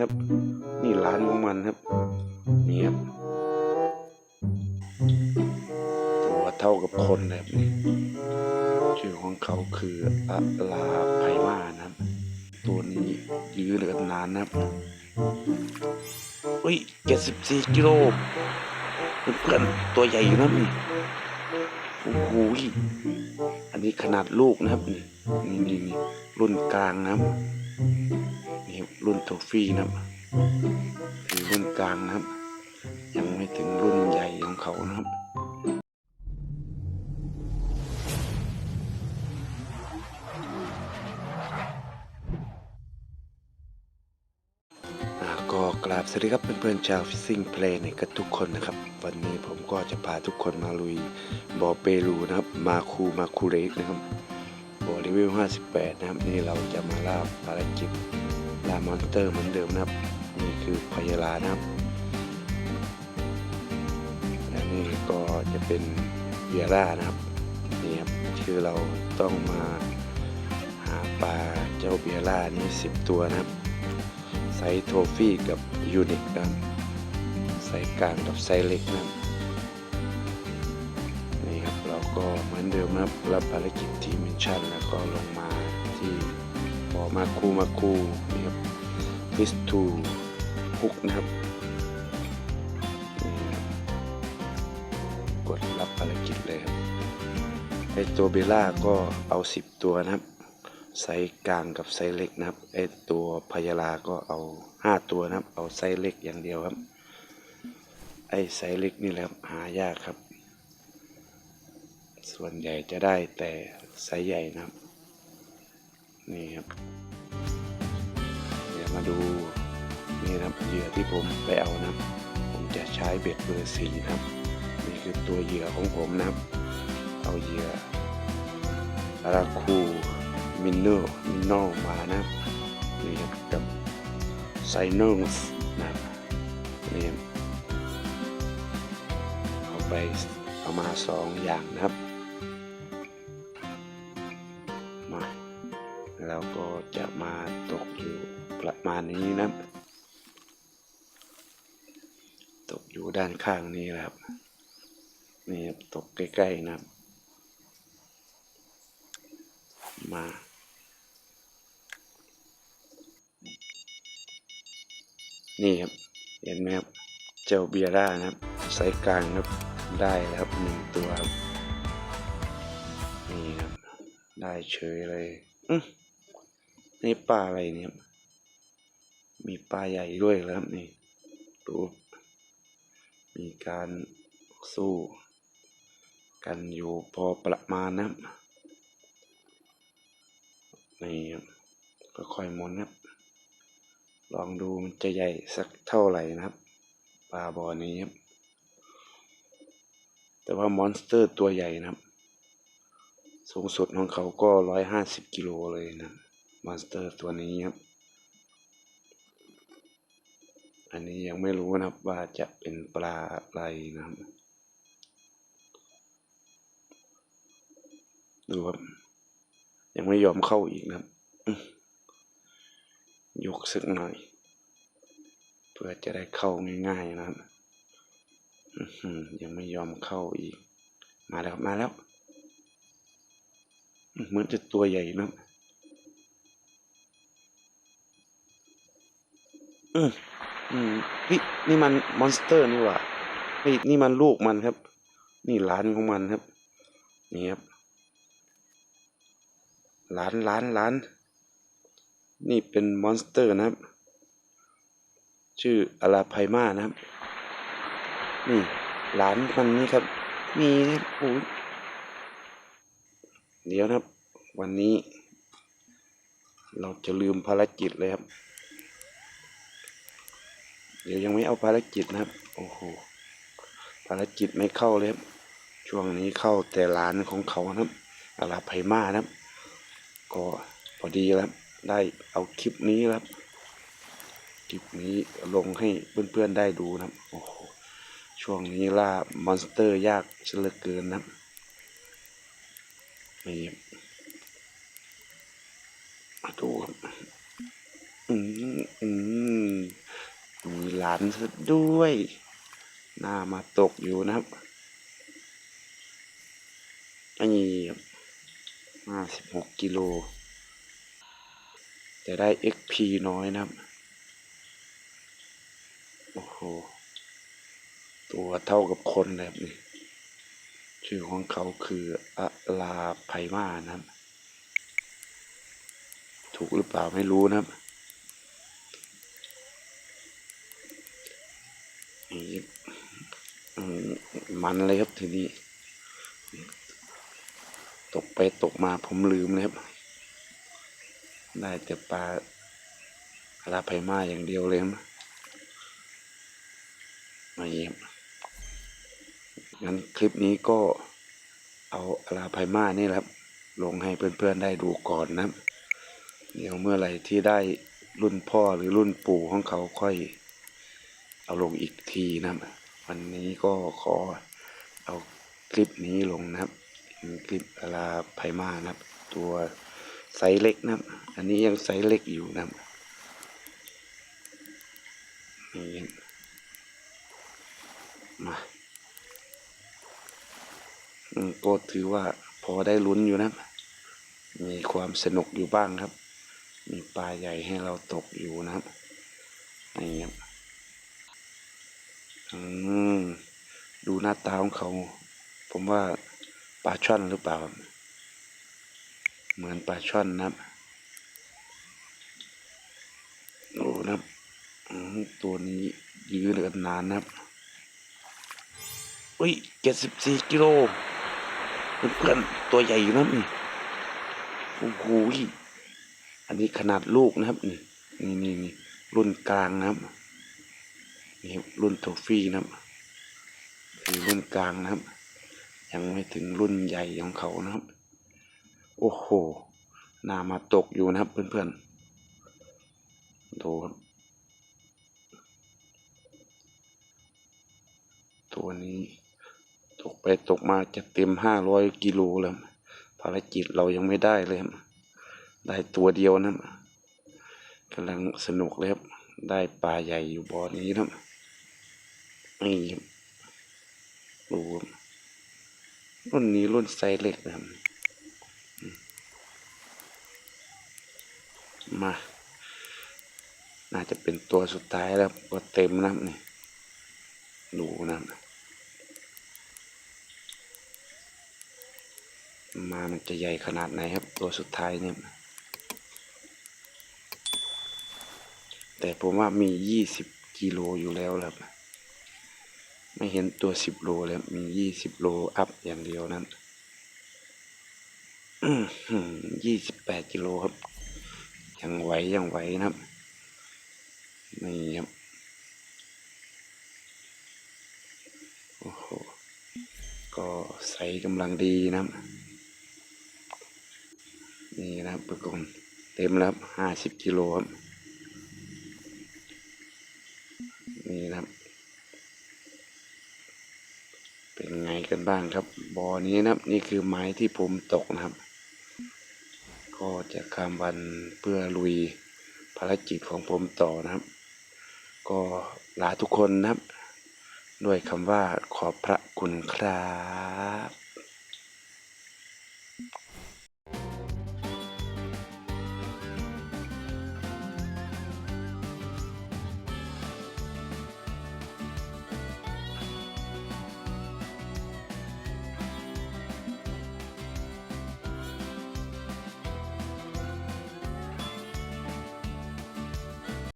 ครับ นี่ร้านของมันครับ นี่ครับตัวเท่ากับคนเลยครับนี่ชื่อของเขาคืออะลาไพมานะครับ ตัวนี้ยื้อเหลือนานนะครับเฮ้ยเจ็ดสิบสี่กิโลเพื่อนตัวใหญ่อยู่นะนี่โอ้โหอันนี้ขนาดลูกนะครับนี่นี่นี่นี่รุ่นกลางนะครับ นี่รุ่นโทฟี่นะครับคือรุ่นกลางนะครับ ยังไม่ถึงรุ่นใหญ่ของเขานะครับอ่าก็กราบสวัสดีครับเพื่อนๆชาวฟิซซิ่งเพลย์ในกันทุกคนนะครับ วันนี้ผมก็จะพาทุกคนมาลุยบอเปรูนะครับ มาคูมาคูเรกนะครับบอเลเวล58 นะครับ นี่เราจะมาล่าภารกิจ ลามอนสเตอร์เหมือนเดิมนะครับ นี่คือพยาลานะครับ และนี่ก็จะเป็นเวียร่านะครับ นี่ครับคือเราต้องมาหาปลาเจ้าเบียร่านี่10ตัวนะครับ ไซส์โทฟี่กับยูนิคนะครับไซส์กลางกับไซส์เล็กนะครับนี่ครับเราก็เหมือนเดิมนะครับรับภารกิจทีมมิชชั่นแล้วก็ลงมา บอมาคูมาคูนี่ครับฟิสทูฮุกนะครับกดรับภารกิจเลยครับไอตัวเบล่าก็เอา 10 ตัวนะครับ ไซส์กลางกับไซส์เล็กนะครับไอตัวพยาลาก็เอาห้าตัวนะครับ เอาไซส์เล็กอย่างเดียวครับ ไอไซส์เล็กนี่แหละครับหายากครับ ส่วนใหญ่จะได้แต่ไซส์ใหญ่นะครับ นี่ครับ เดี๋ยวมาดูนี่นะครับเหยื่อที่ผมไปเอานะผมจะใช้เบ็ดเบอร์สี่นะครับ นี่คือตัวเหยื่อของผมนะครับ เอาเหยื่อราคูมินโนมินโนมานะครับนี่ครับกับไซโนสนะครับนี่ครับเอาไปเอามาสองอย่างนะครับ ข้างนี้แหละครับ นี่ครับตกใกล้ๆนะครับ มานี่ครับ เห็นไหมครับ เจ้าเบียร่านะครับไซส์กลางครับ ได้แล้วครับหนึ่งตัวครับ นี่ครับ ได้เฉยเลยอื้อนี่ปลาอะไรเนี่ย มีปลาใหญ่ด้วยแล้วครับนี่ดู มีการสู้ กันอยู่พอประมาณนะนี่ก็ค่อยมุนครับ ลองดูมันจะใหญ่สักเท่าไหร่นะครับปลาบ่อนี้ครับ แต่ว่ามอนสเตอร์ตัวใหญ่นะครับ สูงสุดของเขาก็ร้อยห้าสิบกิโลเลยนะมอนสเตอร์ตัวนี้ครับ อันนี้ยังไม่รู้นะครับว่าจะเป็นปลาอะไรนะครับ ดูครับ ยังไม่ยอมเข้าอีกนะครับ ยกสักหน่อย เพื่อจะได้เข้าง่ายๆนะครับยังไม่ยอมเข้าอีก มาแล้วครับมาแล้ว เหมือนจะตัวใหญ่นะอืม อืมเฮ้ยนี่มันมอนสเตอร์นี่หว่าเฮ้ยนี่มันลูกมันครับ นี่หลานของมันครับ นี่ครับล้านล้านล้าน นี่เป็นมอนสเตอร์นะครับ ชื่ออาราไพมานะครับ นี่หลานมันนี่ครับ มีนะครับโอ้ยเดี๋ยวนะครับ วันนี้ เราจะลืมภารกิจเลยครับ เดี๋ยวยังไม่เอาภารกิจนะครับ โอ้โห ภารกิจไม่เข้าเลยครับ ช่วงนี้เข้าแต่หลานของเขานะครับอาราไพมานะครับ ก็พอดีแล้วได้เอาคลิปนี้ครับ คลิปนี้ลงให้เพื่อนๆได้ดูนะครับ โอ้โห ช่วงนี้ล่ามอนสเตอร์ยากเสียเหลือเกินนะครับนี่มาดูครับอืมอืม หลานซะด้วย หน้ามาตกอยู่นะครับอันนี้ห้าสิบหกกิโล แต่ได้ XP น้อยนะครับ โอ้โห ตัวเท่ากับคนเลยครับนี่ชื่อของเขาคืออะลาไพมานะครับ ถูกหรือเปล่าไม่รู้นะครับนี่อื มันเลยครับทีนี้ ตกไปตกมาผมลืมเลยครับ ได้แต่ปลาอลาไพมาอย่างเดียวเลยครับมาเยี่ยมงั้นคลิปนี้ก็เอาอลาไพมานี่แหละครับ ลงให้เพื่อนๆได้ดูก่อนนะ เดี๋ยวเมื่อไหร่ที่ได้รุ่นพ่อหรือรุ่นปู่ของเขาค่อย เอาลงอีกทีนะครับ วันนี้ก็ขอเอาคลิปนี้ลงนะครับคลิปอลาไพมานะครับ ตัวไซส์เล็กนะครับ อันนี้ยังไซส์เล็กอยู่นะครับนี่มาก็ถือว่าพอได้ลุ้นอยู่นะ มีความสนุกอยู่บ้างครับ มีปลาใหญ่ให้เราตกอยู่นะครับนี่ครับ อืมดูหน้าตาของเขา ผมว่าปลาช่อนหรือเปล่า เหมือนปลาช่อนนะครับโอ้นะครับตัวนี้ยื้อเหลือนนานนะครับอุ้ยเจ็ดสิบสี่กิโลเพื่อนๆตัวใหญ่อยู่นะนี่โอ้โหอันนี้ขนาดลูกนะครับ นี่นี่นี่นี่รุ่นกลางนะครับ นี่รุ่นโทฟี่นะครับ คือรุ่นกลางนะครับ ยังไม่ถึงรุ่นใหญ่ของเขานะครับ โอ้โหหนามาตกอยู่นะครับเพื่อนๆดูครับ ตัวนี้ตกไปตกมาจะเต็มห้าร้อยกิโลแล้วภารกิจเรายังไม่ได้เลยครับ ได้ตัวเดียวนะครับกำลังสนุกเลยครับ ได้ปลาใหญ่อยู่บ่อนี้นะครับ นี่รูรุ่นนี้รุ่นไซเล็กนะครับ มา น่าจะเป็นตัวสุดท้ายแล้วก็เต็มนะครับนี่ดูนะมามันจะใหญ่ขนาดไหนครับ ตัวสุดท้ายเนี่ย แต่ผมว่ามียี่สิบกิโลอยู่แล้วครับ ไม่เห็นตัวสิบโลแล้วมียี่สิบโลอัพอย่างเดียวนั้นยี่สิบแปดกิโลครับ ยังไหวยังไหวนะครับ นี่ครับ โอ้โห ก็ใส่กำลังดีนะครับ นี่นะครับทุกคนเต็มแล้วห้าสิบกิโลครับ นี่นะครับ เป็นไงกันบ้างครับบอนี้นะครับ นี่คือไม้ที่ผมตกนะครับ ก็จะข้ามวันเพื่อลุยภารกิจของผมต่อนะครับ ก็ลาทุกคนนะครับ ด้วยคำว่าขอบพระคุณครับ